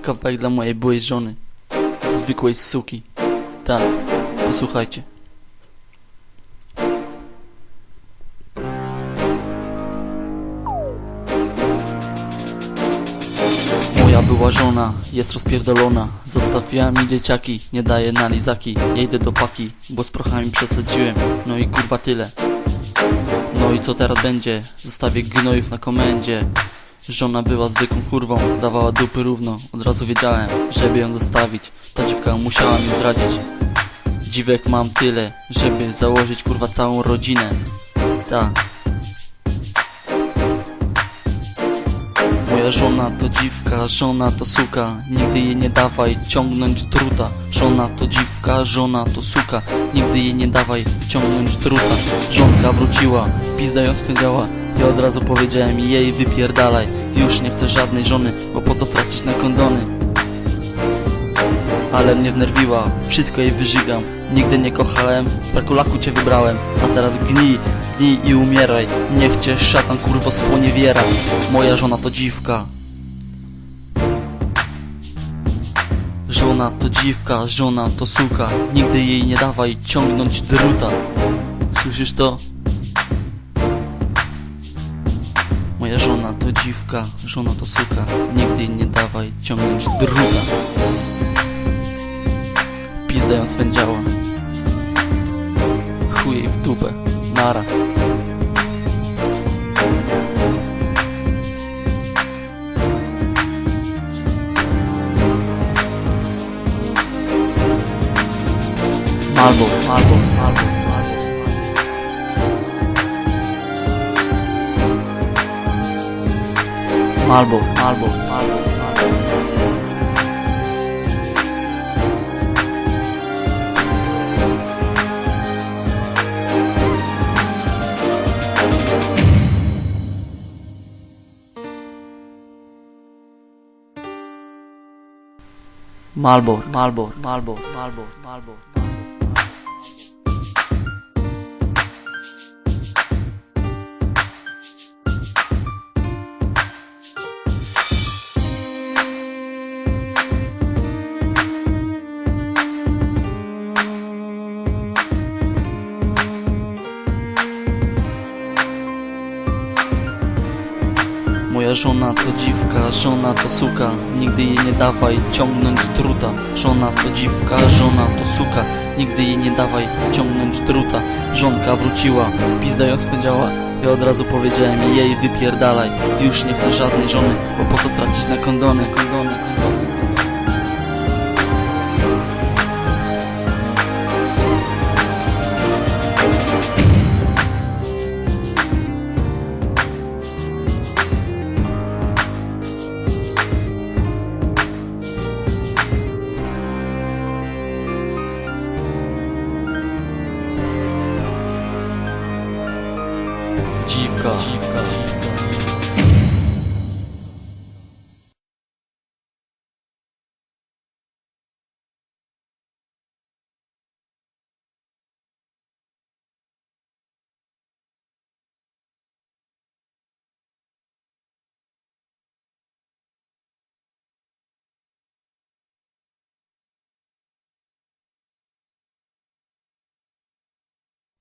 kawałek dla mojej byłej żony. Zwykłej suki. Tak, posłuchajcie. Moja była żona jest rozpierdolona Zostawiła mi dzieciaki, nie daje na lizaki Ja idę do paki, bo z prochami przesadziłem No i kurwa tyle No i co teraz będzie? Zostawię gnojów na komendzie Żona była zwykłą kurwą, dawała dupy równo. Od razu wiedziałem, żeby ją zostawić. Ta dziewka musiała mi zdradzić. Dziwek mam tyle, żeby założyć kurwa całą rodzinę. Tak Moja żona to dziwka, żona to suka. Nigdy jej nie dawaj ciągnąć druta. Żona to dziwka, żona to suka. Nigdy jej nie dawaj ciągnąć druta. Żonka wróciła, pizda ją swędziała Ja od razu powiedziałem jej wypierdalaj. Już nie chcę żadnej żony, bo po co tracić na kondony? Ale mnie wnerwiła, wszystko jej wyżygam. Nigdy nie kochałem, z parkulaku cię wybrałem. A teraz gnij, gnij i umieraj. Niech cię szatan kurwo sponiewiera. Moja żona to dziwka. Żona to dziwka, żona to suka. Nigdy jej nie dawaj ciągnąć druta. Słyszysz to? Żona to dziwka, żona to suka. Nigdy nie dawaj ciągnąć druta Pizda ją swędziała Chuj jej w dupę Nara. Malbo, Malbo, Malbo, মারবো মারবো মারবো মালবোর মালবোর মালবোর মালবোর মালবোর Moja żona to dziwka, żona to suka. Nigdy jej nie dawaj ciągnąć druta. Żona to dziwka, żona to suka. Nigdy jej nie dawaj ciągnąć druta. Żonka wróciła, pizda ją Ja od razu powiedziałem jej wypierdalaj. Już nie chcę żadnej żony, bo po co tracić na kondony, kondony, kondony Dziwka, dziwka, dziwka